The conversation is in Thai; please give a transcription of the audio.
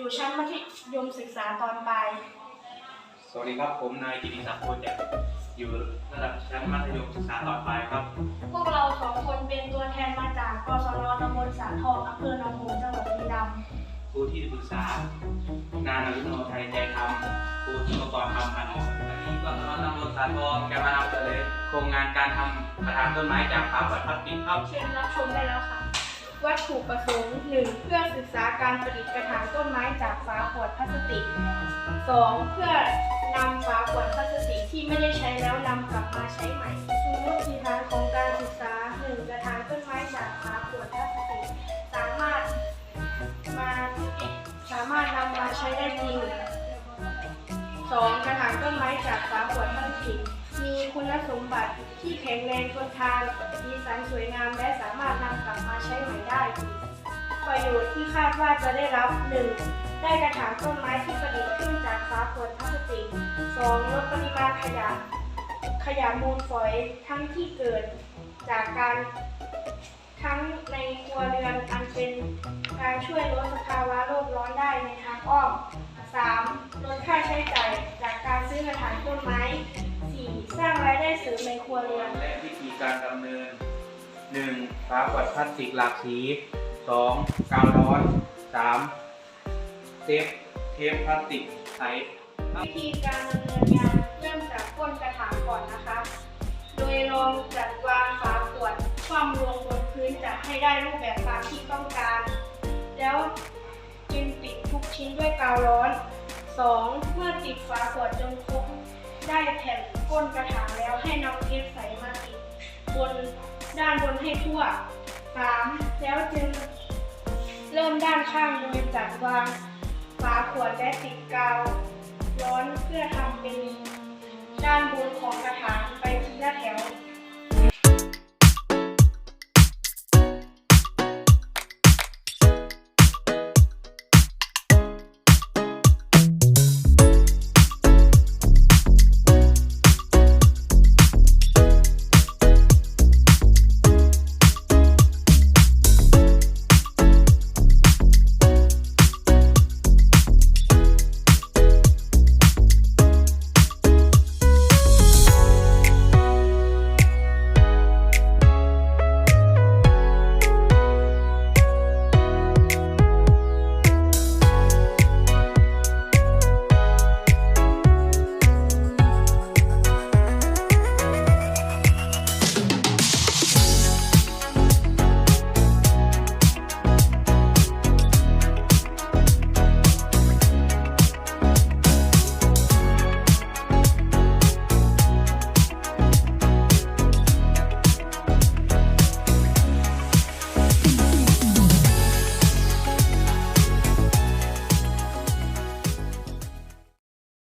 อยู่ชั้นมัธยมศึกษาตอนปลาย สวัสดีครับ ผมนายกิติศักดิ์โพธิ์แจ่มอยู่ระดับชั้นมัธยมศึกษาต่อไปครับ พวกเราสองคนเป็นตัวแทนมาจากกศนตำบลสาทองอำเภอหนองหงส์จังหวัดบุรีรัมย์ครูที่ปรึกษา นานอรุโนไทยใจธรรมครูที่ประกอบทำพันธ์วันนี้ก็สำนักตำบลสาทองจะมานำเสนอโครงงานการทำกระถางต้นไม้จากฝาขวดพลาสติกครับ เชิญรับชมได้แล้วค่ะ วัตถุประสงค์หนึ่งเพื่อศึกษาการผลิตกระถางต้นไม้จากฝาขวดพลาสติกสองเพื่อนำฝาขวดพลาสติกที่ไม่ได้ใช้แล้วนำกลับมาใช้ใหม่สมมติฐานของการศึกษาหนึ่งกระถางต้นไม้จากฝาขวดพลาสติก สามารถมาสามารถนำมาใช้ได้จริงสองกระถางต้นไม้จากฝาขวดพลาสติก มีคุณสมบัติที่แข็งแรงทนทานมีสันสวยงามและสามารถนำกลับ ใช้ใหม่ได้ ประโยชน์ที่คาดว่าจะได้รับ 1. ได้กระถางต้นไม้ที่ประดิษฐ์ขึ้นจากฝาขวดพลาสติก 2. ลดปริมาณขยะ ขยะมูลฝอยทั้งที่เกิดจากการทั้งในครัวเรือนอันเป็นการช่วยลดสภาวะโลกร้อนได้ในทางอ้อม 3. ลดค่าใช้จ่ายจากการซื้อกระถางต้นไม้ 4. สร้างรายได้เสริมในครัวเรือนและวิธีการดำเนิน 1. ฝาขวดพลาสติกหลากสี 2. กาวร้อน 3. เทปเทปพลาสติกใสวิธีการดำเนินงานเริ่มจากก้นกระถางก่อนนะคะ โดยลองจัดวางฝาขวดคว่ำลงบนพื้นจะให้ได้รูปแบบตามที่ต้องการ แล้วจึงปิดทุกชิ้นด้วยกาวร้อน 2. เมื่อติดฝาขวดจนครบได้แผ่นก้นกระถางแล้วให้นำเทปใสมาติดบน ด้านบนให้ทั่ว 3. แล้วจึงเริ่มด้านข้างโดยจัดวางฝาขวดและติดกาว